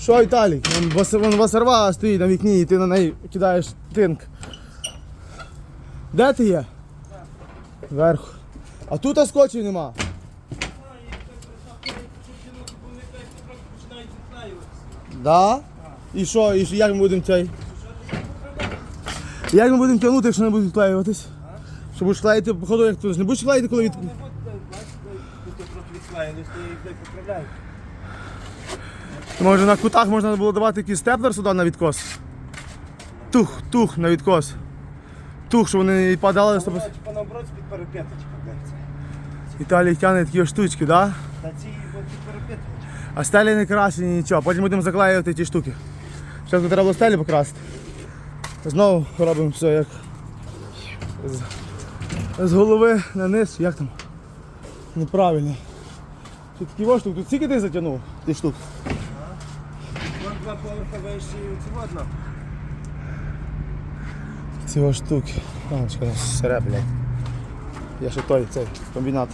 Що, Віталік? Вон вас- Вон васерва стоїть на вікні і ти на неї кидаєш тинк. Де ти є? Вверху. А тут оскочів нема. Да? І що, і як ми будемо цей? Як ми будемо тягнути, якщо не будуть клеюватись? Що будеш клеїти, походу, як ти не будеш клеїти, коли від... Тут трохи відклеїли, я їх так поправляю. Може на кутах можна було давати якийсь степлер сюди на відкос? Тух, тух на відкос. Тух, щоб вони не падали. Щоб... Вона, Типа наоборот з-під парапеточка, блядь. Італій тягне такі штучки, да? Та ці під. А стелі не крашені, нічого. Потім будемо заклеювати ті штуки. Спочатку треба було стелі покрасити. Знову робимо все як з, з голови на низ, як там? Неправильно. Тут такі во штуки, тут скільки ти затягнув? Ті штук. Поверха вище і водно. Ці штуки. Мамочка, нас сере, блядь. Я ще той, цей комбінат